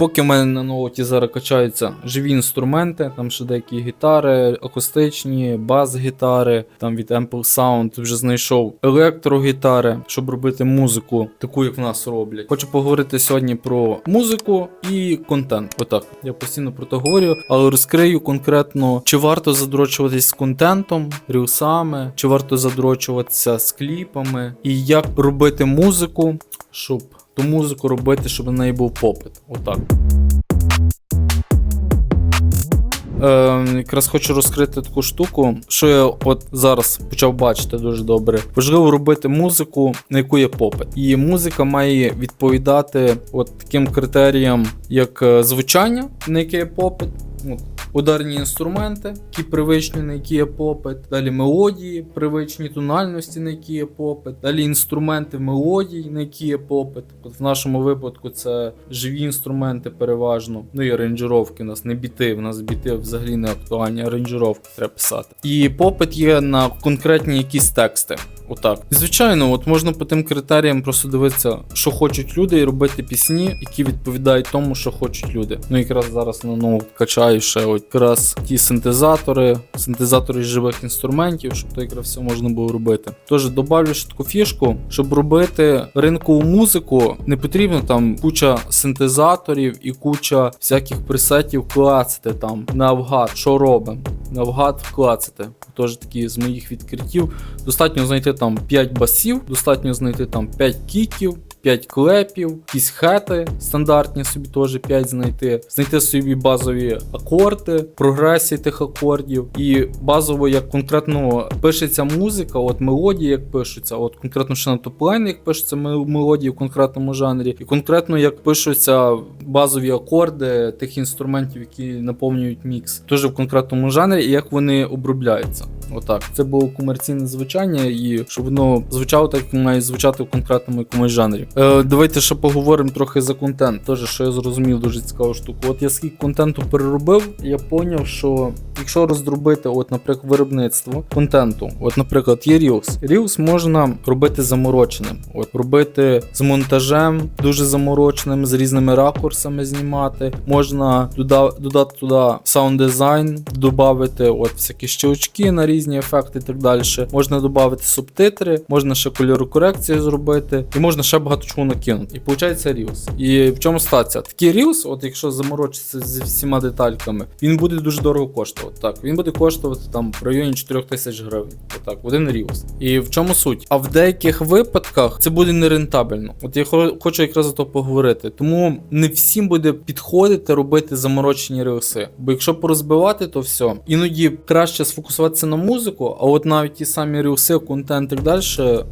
Поки в мене на ноуті зараз качаються живі інструменти, там ще деякі гітари, акустичні, бас-гітари, там від Ample Sound вже знайшов електрогітари, щоб робити музику, таку як в нас роблять. Хочу поговорити сьогодні про музику і контент. Отак. Я постійно про це говорю, але розкрию конкретно, чи варто задрочуватись з контентом, рілсами, чи варто задрочуватися з кліпами, і як робити музику, щоб ту музику робити, щоб на неї був попит. Отак. Е, якраз хочу розкрити таку штуку, що я от зараз почав бачити дуже добре. Важливо робити музику, на яку є попит. І музика має відповідати от таким критеріям, як е, звучання, на яке є попит. От, Ударні інструменти, які привичні, на які є попит, далі мелодії, привичні тональності, на які є попит, далі інструменти мелодій, на які є попит. От в нашому випадку це живі інструменти переважно. Ну і аранжировки у нас не біти. У нас біти взагалі не актуальні, аранжировки треба писати. І попит є на конкретні якісь тексти. Отак. Звичайно, от можна по тим критеріям просто дивитися, що хочуть люди, і робити пісні, які відповідають тому, що хочуть люди. Ну якраз зараз на нову качаю ще от якраз ті синтезатори, синтезатори живих інструментів, щоб то якраз все можна було робити. Тож добавлю ще таку фішку, щоб робити ринкову музику, не потрібно там куча синтезаторів і куча всяких пресетів клацати там навгад, що робимо. Навгад клацати. Тож такі з моїх відкриттів. Достатньо знайти там 5 басів, достатньо знайти там 5 кіків. 5 клепів, якісь хети стандартні собі теж 5 знайти, знайти собі базові акорди, прогресії тих акордів, і базово, як конкретно пишеться музика, от мелодії, як пишуться, от конкретно ще на топлайн, як пишуться мелодії в конкретному жанрі, і конкретно як пишуться базові акорди тих інструментів, які наповнюють мікс, теж в конкретному жанрі, і як вони обробляються. Отак, це було комерційне звучання, і щоб воно звучало так, як має звучати в конкретному якомусь жанрі. Е, давайте ще поговоримо трохи за контент. Теж що я зрозумів дуже цікаву штуку. От я скільки контенту переробив, я поняв, що якщо роздробити, от, наприклад, виробництво контенту, от, наприклад, є Reels. Reels можна робити замороченим, от робити з монтажем дуже замороченим, з різними ракурсами знімати. Можна дода- додати туди саунд дизайн, додати от всякі щелчки на різні ефекти і так далі. Можна додати субтитри, можна ще кольорокорекцію зробити, і можна ще багато чого накинути. І виходить Reels. І в чому стація? Такий Reels, от якщо заморочитися зі всіма детальками, він буде дуже дорого коштувати. Так, він буде коштувати там в районі 4 тисяч гривень. Отак, один Reels. І в чому суть? А в деяких випадках це буде нерентабельно. От я хочу якраз за то поговорити. Тому не всім буде підходити робити заморочені рілси. Бо якщо порозбивати, то все. Іноді краще сфокусуватися на музику, а от навіть ті самі рілси, контент і так далі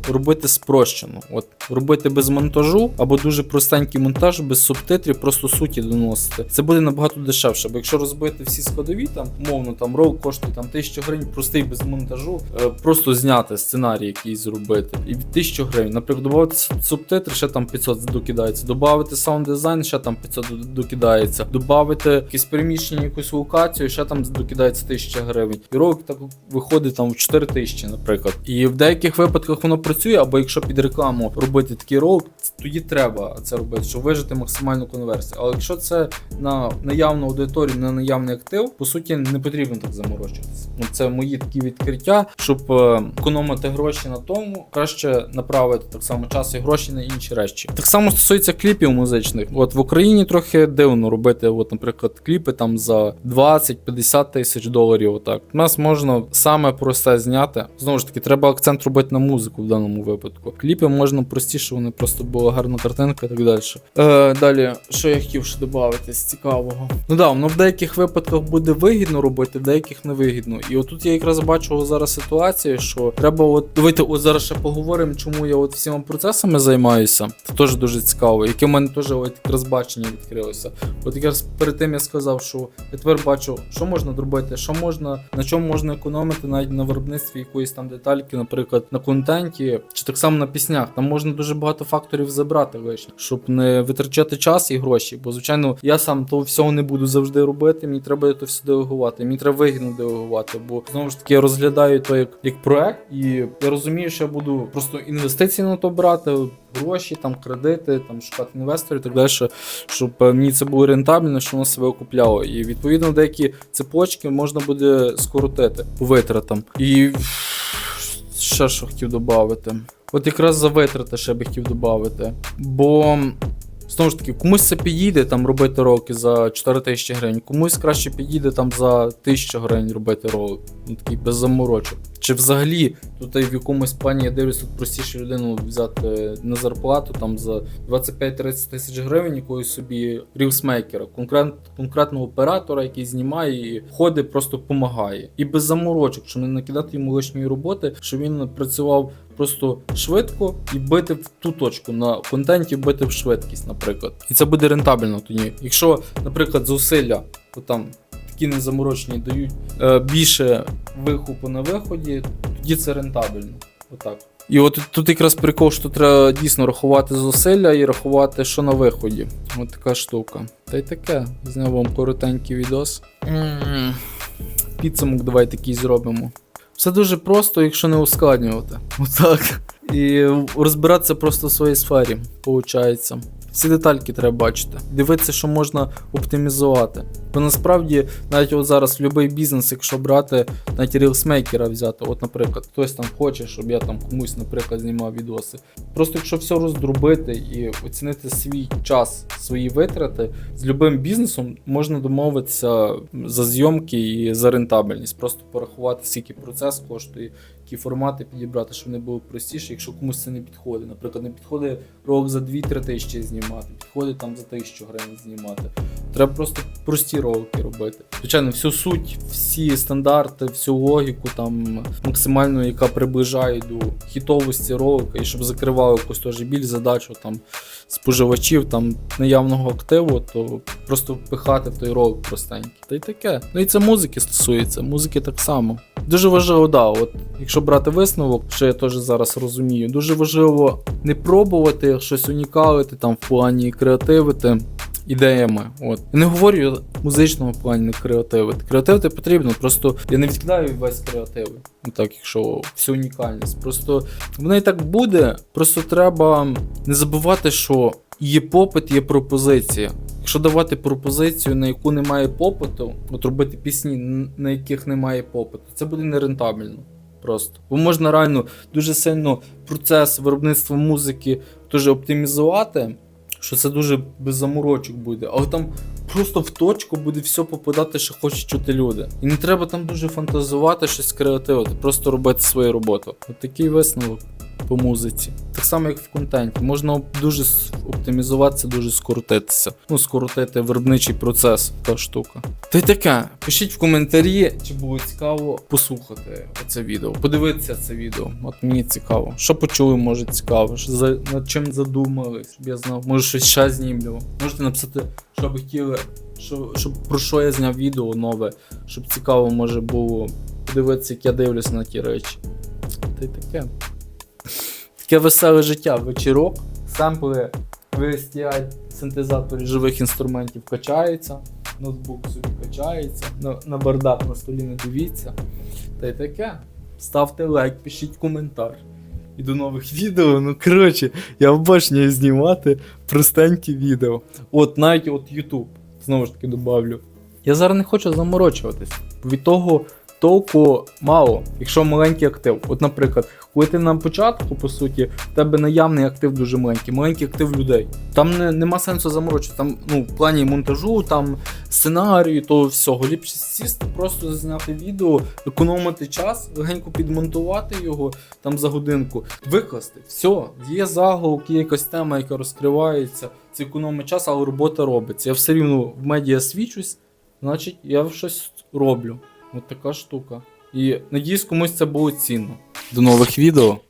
робити спрощено. От робити без монтажу або дуже простенький монтаж без субтитрів, просто суті доносити. Це буде набагато дешевше. Бо якщо розбити всі складові, там умовно там рол коштує там 1000 гривень, простий без монтажу, е, просто зняти сценарій якийсь зробити. І 1000 гривень. Наприклад, додати субтитри, ще там 500 докидається. Додати саунд дизайн, ще там 500 докидається. Додати якесь приміщення, якусь локацію, ще там докидається 1000 гривень. І ролик так виходить там в 4000, наприклад. І в деяких випадках воно працює, або якщо під рекламу робити такий ролик, тоді треба це робити, щоб вижити максимальну конверсію. Але якщо це на наявну аудиторію, на наявний актив, по суті, не потрібно так заморочуватися. Ну, це мої такі відкриття, щоб е, економити гроші на тому, краще направити так само час і гроші на інші речі. Так само стосується кліпів музичних. От в Україні трохи дивно робити, от, наприклад, кліпи там за 20-50 тисяч доларів. Отак. У нас можна саме просте зняти. Знову ж таки, треба акцент робити на музику в даному випадку. Кліпи можна простіше, вони просто була гарна картинка і так далі. Е, далі, що я хотів ще додати з цікавого. Ну да, воно в деяких випадках буде вигідно робити, в деяких не вигідно. І отут я якраз бачу зараз ситуацію, що треба, от давайте от зараз ще поговоримо, чому я от всіма процесами займаюся. Це теж дуже цікаво, яке в мене теж от якраз бачення відкрилося. От якраз перед тим я сказав, що я тепер бачу, що можна зробити, що можна, на чому можна економити навіть на виробництві якоїсь там детальки, наприклад, на контенті, чи так само на піснях. Там можна дуже багато факторів забрати лишніх, щоб не витрачати час і гроші. Бо, звичайно, я сам того всього не буду завжди робити. Мені треба то все делегувати. Мені треба вигідно делегувати, бо знову ж таки я розглядаю то як, як проект, і я розумію, що я буду просто інвестиції на то брати, гроші, там кредити, там шукати інвесторів так далі, щоб е, мені це було рентабельно, щоб воно себе окупляло. І відповідно деякі цепочки можна буде скоротити по витратам. І ще що хотів додати. От якраз за витрати ще би хотів додати. Бо знову ж таки, комусь це підійде там робити ролики за 4 тисячі гривень, комусь краще підійде там за 1000 гривень робити ролик. Ну такий без заморочок. Чи взагалі тут в якомусь плані я дивлюсь, тут простіше людину взяти на зарплату там за 25-30 тисяч гривень якогось собі рілсмейкера, конкрет, конкретного оператора, який знімає і ходить, просто допомагає. І без заморочок, щоб не накидати йому лишньої роботи, щоб він працював просто швидко і бити в ту точку на контенті, бити в швидкість, наприклад. І це буде рентабельно тоді. Якщо, наприклад, зусилля, то там такі незаморочені дають е, більше вихопу на виході, тоді це рентабельно. Отак. І от тут якраз прикол, що треба дійсно рахувати зусилля і рахувати, що на виході. От така штука. Та й таке. Зняв вам коротенький відос. Підсумок давай такий зробимо. Все дуже просто, якщо не ускладнювати. Отак. І розбиратися просто в своїй сфері, виходить. Всі детальки треба бачити. Дивитися, що можна оптимізувати. Бо насправді, навіть от зараз будь-який бізнес, якщо брати, навіть рілсмейкера взяти, от, наприклад, хтось там хоче, щоб я там комусь, наприклад, знімав відоси. Просто якщо все роздробити і оцінити свій час, свої витрати, з любим бізнесом можна домовитися за зйомки і за рентабельність. Просто порахувати, скільки процес коштує, які формати підібрати, щоб вони були простіші, якщо комусь це не підходить. Наприклад, не підходить ролик за 2-3 тисячі знімати, підходить там за 1000 гривень знімати. Треба просто прості ролики робити. Звичайно, всю суть, всі стандарти, всю логіку там максимально, яка приближає до хітовості ролика, і щоб закривало якусь теж біль задачу там споживачів там наявного активу, то просто впихати в той ролик простенький. Та й таке. Ну і це музики стосується, музики так само. Дуже важливо, да, от якщо брати висновок, що я теж зараз розумію, дуже важливо не пробувати щось унікалити там в плані креативити ідеями. От. Я не говорю в музичному плані не креативити. Креативити потрібно, просто я не відкидаю весь креатив. Ну так, якщо всю унікальність. Просто воно і так буде. Просто треба не забувати, що є попит, є пропозиція. Якщо давати пропозицію, на яку немає попиту, от робити пісні, на яких немає попиту, це буде нерентабельно. Просто. Бо можна реально дуже сильно процес виробництва музики дуже оптимізувати, що це дуже без заморочок буде. Але там просто в точку буде все попадати, що хочуть чути люди. І не треба там дуже фантазувати, щось креативити, просто робити свою роботу. От такий висновок по музиці. Так само, як в контенті. Можна дуже оптимізуватися, дуже скоротитися. Ну, скоротити виробничий процес, та штука. Та й таке. Пишіть в коментарі, чи було цікаво послухати це відео, подивитися це відео. От мені цікаво. Що почули, може цікаво, за, над чим задумались, щоб я знав. Може щось ще знімлю. Можете написати, що ви хотіли, що, щоб про що я зняв відео нове, щоб цікаво може було подивитися, як я дивлюся на ті речі. Та й таке. Таке веселе життя, вечірок, семпли вистять, синтезатори живих інструментів качаються, ноутбук собі качається, на, на бардак на столі не дивіться. Та й таке. Ставте лайк, пишіть коментар. І до нових відео. Ну коротше, я обожнюю знімати простенькі відео. От навіть от YouTube, знову ж таки добавлю. Я зараз не хочу заморочуватись. Від того толку мало, якщо маленький актив. От, наприклад, коли ти на початку, по суті, в тебе наявний актив дуже маленький, маленький актив людей. Там не, нема сенсу заморочити. Там, ну, в плані монтажу, там сценарію, того всього. Ліпше сісти, просто зняти відео, економити час, легенько підмонтувати його там за годинку, викласти. Все, є заголовок, є якась тема, яка розкривається. Це економить час, але робота робиться. Я все рівно в медіа свічусь, значить я щось роблю. От така штука. І надіюсь, комусь це було цінно. До нових відео.